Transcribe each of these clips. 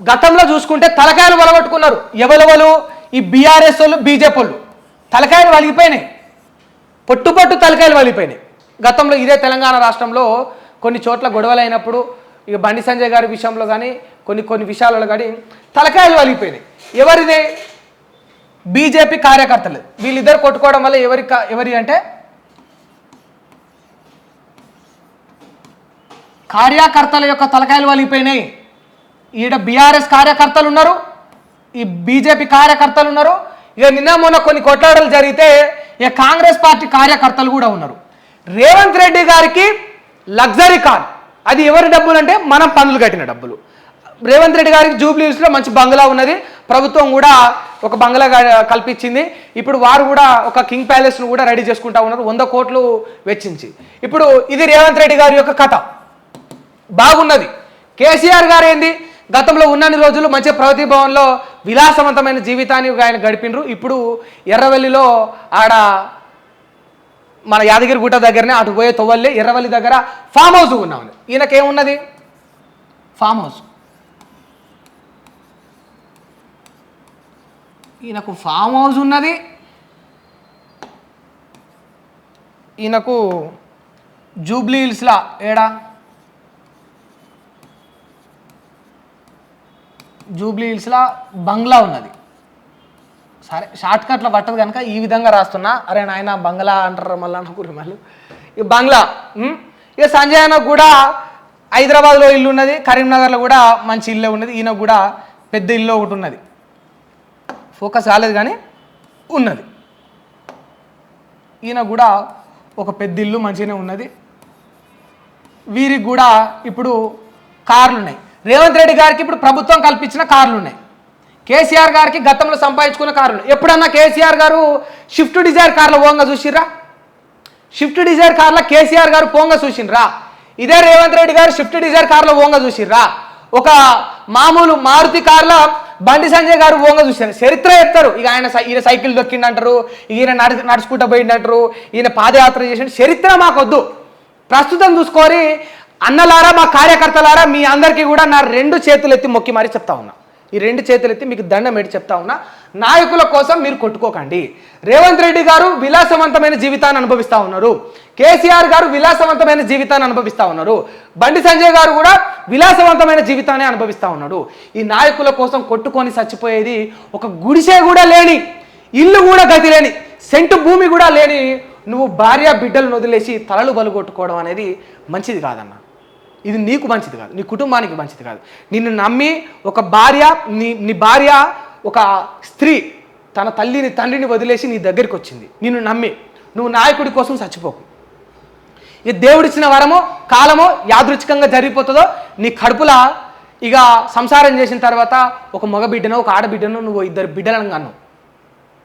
గతంలో చూసుకుంటే తలకాయలు వలగొట్టుకున్నారు. ఎవరెవరు? ఈ బీఆర్ఎస్ వాళ్ళు బీజేపీ వాళ్ళు. తలకాయలు వలిగిపోయినాయి. పొట్టు పొట్టు తలకాయలు వలిగిపోయినాయి. గతంలో ఇదే తెలంగాణ రాష్ట్రంలో కొన్ని చోట్ల గొడవలు అయినప్పుడు ఇక బండి సంజయ్ గారి విషయంలో కానీ కొన్ని కొన్ని విషయాలలో కానీ తలకాయలు వలిగిపోయినాయి. ఎవరిదే? బీజేపీ కార్యకర్తలు. వీళ్ళిద్దరు కొట్టుకోవడం వల్ల ఎవరి ఎవరి అంటే? కార్యకర్తల యొక్క తలకాయలు వలిగిపోయినాయి. ఈడ బీఆర్ఎస్ కార్యకర్తలు ఉన్నారు ఈ బీజేపీ కార్యకర్తలు ఉన్నారు ఇక నిన్న మొన్న కొన్ని కొట్లాడలు జరిగితే ఇక కాంగ్రెస్ పార్టీ కార్యకర్తలు కూడా ఉన్నారు. రేవంత్ రెడ్డి గారికి లగ్జరీ కార్. అది ఎవరి డబ్బులు అంటే మనం పనులు కట్టిన డబ్బులు. రేవంత్ రెడ్డి గారికి జూబ్లీస్లో మంచి బంగ్లా ఉన్నది. ప్రభుత్వం కూడా ఒక బంగ్లా కల్పించింది. ఇప్పుడు వారు కూడా ఒక కింగ్ ప్యాలెస్ను కూడా రెడీ చేసుకుంటా ఉన్నారు వంద కోట్లు వెచ్చించి. ఇప్పుడు ఇది రేవంత్ రెడ్డి గారి యొక్క కథ. బాగున్నది. కేసీఆర్ గారు ఏంది? గతంలో ఉన్నన్ని రోజులు మంచి ప్రగతి భవన్లో విలాసవంతమైన జీవితాన్ని ఆయన గడిపినరు ఇప్పుడు ఎర్రవల్లిలో ఆడ మన యాదగిరి గుట్ట దగ్గరనే అటు పోయే తొవ్వల్లి ఎర్రవల్లి దగ్గర ఫామ్ హౌస్ ఉన్నాం ఈయనకేమున్నది? Farm house. ఈయనకు ఫామ్ హౌస్ ఉన్నది. ఈయనకు జూబ్లీ హిల్స్లా ఏడా? జూబ్లీ హిల్స్లో బంగ్లా ఉన్నది. సరే షార్ట్ కట్లో పట్టదు కనుక ఈ విధంగా రాస్తున్నా. అరే నాయన బంగ్లా అంటారు మళ్ళీ అనుకుర్రు మళ్ళీ? ఈ బంగ్లా ఇక సంజయ్ అన్న కూడా హైదరాబాద్లో ఇల్లు ఉన్నది కరీంనగర్లో కూడా మంచి ఇల్లు ఉన్నది ఈయన కూడా పెద్ద ఇల్లు ఒకటి ఉన్నది. ఫోకస్ కాలేదు కానీ ఉన్నది. ఈయన కూడా ఒక పెద్ద ఇల్లు మంచిగానే ఉన్నది. వీరికి కూడా ఇప్పుడు కార్లు ఉన్నాయి రేవంత్ రెడ్డి గారికి ఇప్పుడు ప్రభుత్వం కల్పించిన కార్లు ఉన్నాయి కేసీఆర్ గారికి గతంలో సంపాదించుకున్న కార్లు. ఎప్పుడన్నా కేసీఆర్ గారు షిఫ్ట్ డిజైర్ కార్ల ఓంగా చూసిర్రా? షిఫ్ట్ డిజైర్ కార్ల కేసీఆర్ గారు పోంగా చూసిండ్రా ఇదే రేవంత్ రెడ్డి గారు షిఫ్ట్ డిజైర్ కార్లో ఓంగా చూసిర్రా? ఒక మామూలు మారుతి కార్ల బండి సంజయ్ గారు ఓంగా చూశారు చరిత్ర చెప్తారు. ఇక ఆయన ఈయన సైకిల్ దొక్కిండంటారు. ఈయన నడు నడుచుకుంటూ పోయిండంటారు. ఈయన పాదయాత్ర చేసిన చరిత్ర మాకొద్దు. ప్రస్తుతం చూసుకొని అన్నలారా మా కార్యకర్తలారా మీ అందరికీ కూడా నా రెండు చేతులు ఎత్తి మొక్కి మరీ చెప్తా ఉన్నా. ఈ రెండు చేతులు ఎత్తి మీకు దండం పెట్టి చెప్తా ఉన్నా. నాయకుల కోసం మీరు కొట్టుకోకండి. రేవంత్ రెడ్డి గారు విలాసవంతమైన జీవితాన్ని అనుభవిస్తా ఉన్నారు. కేసీఆర్ గారు విలాసవంతమైన జీవితాన్ని అనుభవిస్తా ఉన్నారు. బండి సంజయ్ గారు కూడా విలాసవంతమైన జీవితాన్ని అనుభవిస్తా ఉన్నాడు ఈ నాయకుల కోసం కొట్టుకొని చచ్చిపోయేది ఒక గుడిసె కూడా లేని ఇల్లు కూడా గతి లేని సెంటు భూమి కూడా లేని నువ్వు భార్య బిడ్డలను వదిలేసి తలలు బలుగొట్టుకోవడం అనేది మంచిది కాదన్నా. ఇది నీకు మంచిది కాదు నీ కుటుంబానికి మంచిది కాదు. నిన్ను నమ్మి ఒక భార్య నీ నీ భార్య ఒక స్త్రీ తన తల్లిని తండ్రిని వదిలేసి నీ దగ్గరికి వచ్చింది. నిన్ను నమ్మి. నువ్వు నాయకుడి కోసం చచ్చిపోకు. ఈ దేవుడిచ్చిన వరమో కాలమో యాదృచ్ఛికంగా జరిగిపోతుందో నీ కడుపుల ఇక సంసారం చేసిన తర్వాత ఒక మగబిడ్డను ఒక ఆడబిడ్డనో నువ్వు ఇద్దరు బిడ్డలను కన్ను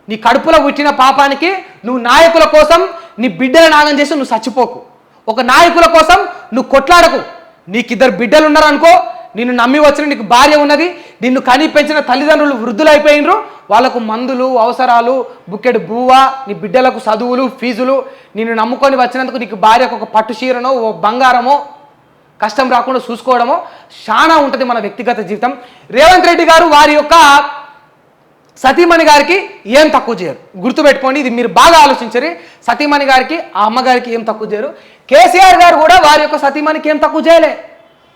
నీ కడుపులో పుట్టిన పాపానికి నువ్వు నాయకుల కోసం నీ బిడ్డల నాగం చేసి నువ్వు చచ్చిపోకు. ఒక నాయకుల కోసం నువ్వు కొట్లాడకు. నీకు ఇద్దరు బిడ్డలు ఉన్నారనుకో నిన్ను నమ్మి వచ్చిన నీకు భార్య ఉన్నది నిన్ను కని పెంచిన తల్లిదండ్రులు వృద్ధులైపోయినరు వాళ్ళకు మందులు అవసరాలు బుక్కెడు బువ్వ నీ బిడ్డలకు చదువులు ఫీజులు నిన్ను నమ్ముకొని వచ్చినందుకు నీకు భార్యకు ఒక పట్టు చీరనో ఓ బంగారమో కష్టం రాకుండా చూసుకోవడమో చాలా ఉంటుంది మన వ్యక్తిగత జీవితం. రేవంత్ రెడ్డి గారు వారి యొక్క సతీమణి గారికి ఏం తక్కువ చేయరు. గుర్తుపెట్టుకోండి ఇది మీరు బాగా ఆలోచించరు. సతీమణి గారికి ఆ అమ్మగారికి ఏం తక్కువ చేయరు. కేసీఆర్ గారు కూడా వారి యొక్క సతీమణికి ఏం తక్కువ చేయలే.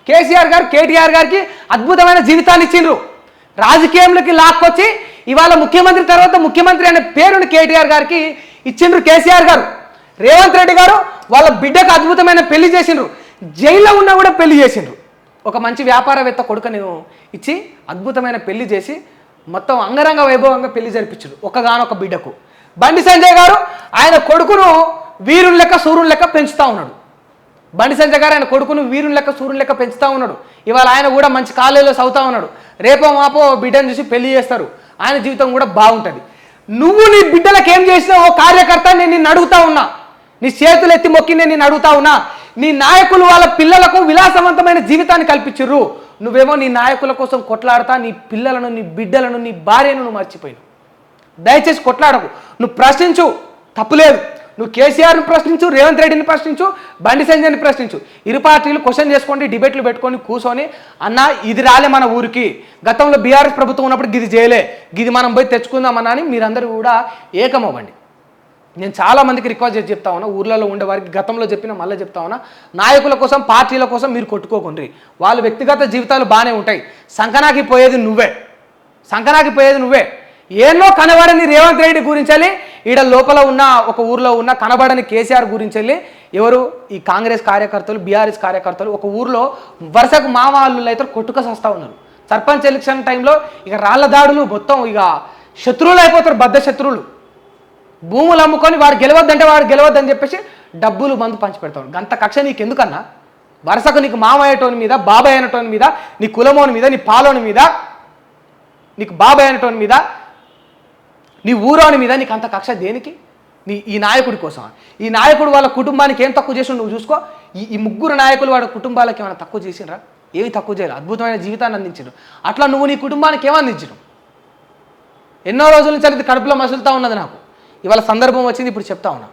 కేసీఆర్ గారు కేటీఆర్ గారికి అద్భుతమైన జీవితాన్ని ఇచ్చిండ్రు. రాజకీయంలోకి లాక్కొచ్చి ఇవాళ ముఖ్యమంత్రి తర్వాత ముఖ్యమంత్రి అనే పేరుని కేటీఆర్ గారికి ఇచ్చిండ్రు కేసీఆర్ గారు. రేవంత్ రెడ్డి గారు వాళ్ళ బిడ్డకు అద్భుతమైన పెళ్ళి చేసిండ్రు. జైల్లో ఉన్నా కూడా పెళ్ళి చేసిండ్రు. ఒక మంచి వ్యాపారవేత్త కొడుకుని ఇచ్చి అద్భుతమైన పెళ్ళి చేసి మొత్తం అంగరంగ వైభవంగా పెళ్ళి జరిపించారు. ఒకగానొక బిడ్డకు. బండి సంజయ్ గారు ఆయన కొడుకును వీరుని లెక్క సూర్యుని లెక్క పెంచుతూ ఉన్నాడు. బండి సంజయ్ గారు ఆయన కొడుకును వీరుని లెక్క సూర్యుని లెక్క పెంచుతూ ఉన్నాడు. ఇవాళ ఆయన కూడా మంచి కాలేజీలో చదువుతూ ఉన్నాడు. రేపో మాపో బిడ్డను చూసి పెళ్ళి చేస్తారు. ఆయన జీవితం కూడా బాగుంటుంది. నువ్వు నీ బిడ్డలకు ఏం చేసినావు? ఓ కార్యకర్త నేను నిన్ను అడుగుతా ఉన్నా. నీ చేతులు ఎత్తి మొక్కి నేను నిన్ను అడుగుతా ఉన్నా. నీ నాయకులు వాళ్ళ పిల్లలకు విలాసవంతమైన జీవితాన్ని కల్పించరు నువ్వేమో నీ నాయకుల కోసం కొట్లాడతా నీ పిల్లలను నీ బిడ్డలను నీ భార్యను నువ్వు మర్చిపోయినావు. దయచేసి కొట్లాడకు. నువ్వు ప్రశ్నించు. తప్పులేదు నువ్వు కేసీఆర్ని ప్రశ్నించు రేవంత్ రెడ్డిని ప్రశ్నించు బండి సంజయ్ని ప్రశ్నించు. ఇరు పార్టీలు క్వశ్చన్ చేసుకోండి డిబేట్లు పెట్టుకొని కూర్చొని అన్న ఇది రాలే మన ఊరికి. గతంలో బీఆర్ఎస్ ప్రభుత్వం ఉన్నప్పుడు గిది చేయలే గిది మనం పోయి తెచ్చుకుందామన్నా అని మీరందరూ కూడా ఏకమవ్వండి. నేను చాలా మందికి రిక్వెస్ట్ చేసి చెప్తా ఉన్నా ఊర్లలో ఉండే వారికి గతంలో చెప్పిన మళ్ళీ చెప్తా ఉన్నా నాయకుల కోసం పార్టీల కోసం మీరు కొట్టుకోకుండ్రి వాళ్ళ వ్యక్తిగత జీవితాలు బాగానే ఉంటాయి. సంకనాకి పోయేది నువ్వే. సంకనాకి పోయేది నువ్వే. ఏన్నో కనబడని రేవంత్ రెడ్డి గురించాలి ఈడ లోపల ఉన్న ఒక ఊర్లో ఉన్న కనబడని కేసీఆర్ గురించి ఎవరు ఈ కాంగ్రెస్ కార్యకర్తలు బీఆర్ఎస్ కార్యకర్తలు ఒక ఊర్లో వరుసకు మామాళ్ళు అయితే కొట్టుక సస్తా ఉన్నారు. సర్పంచ్ ఎలక్షన్ టైంలో ఇక రాళ్ళ దాడులు మొత్తం ఇక శత్రువులు అయిపోతారు బద్ద శత్రువులు భూములు అమ్ముకొని వాడు గెలవద్దంటే వాడు గెలవద్దని చెప్పేసి డబ్బులు మందు పంచి పెడతాడు గంత కక్ష నీకు ఎందుకన్నా వరుసకు నీకు మామయ్యటోని మీద బాబాయ్ అయినటోని మీద నీ కులమోని మీద నీ పాలోని మీద నీకు బాబాయ్ అయినటోని మీద నీ ఊరోని మీద నీకు అంత కక్ష దేనికి? నీ ఈ నాయకుడి కోసం ఈ నాయకుడు వాళ్ళ కుటుంబానికి ఏం తక్కువ చేసి నువ్వు చూసుకో? ఈ ఈ ముగ్గురు నాయకులు వాళ్ళ కుటుంబాలకు ఏమైనా తక్కువ చేసిండ్రా? ఏమి తక్కువ చేయరు అద్భుతమైన జీవితాన్ని అందించరు అట్లా నువ్వు నీ కుటుంబానికి ఏమందించడం ఎన్నో రోజుల నుంచి అది కడుపులో మసులుతా ఉన్నది నాకు. ఇవాళ సందర్భం వచ్చింది ఇప్పుడు చెప్తా ఉన్నా.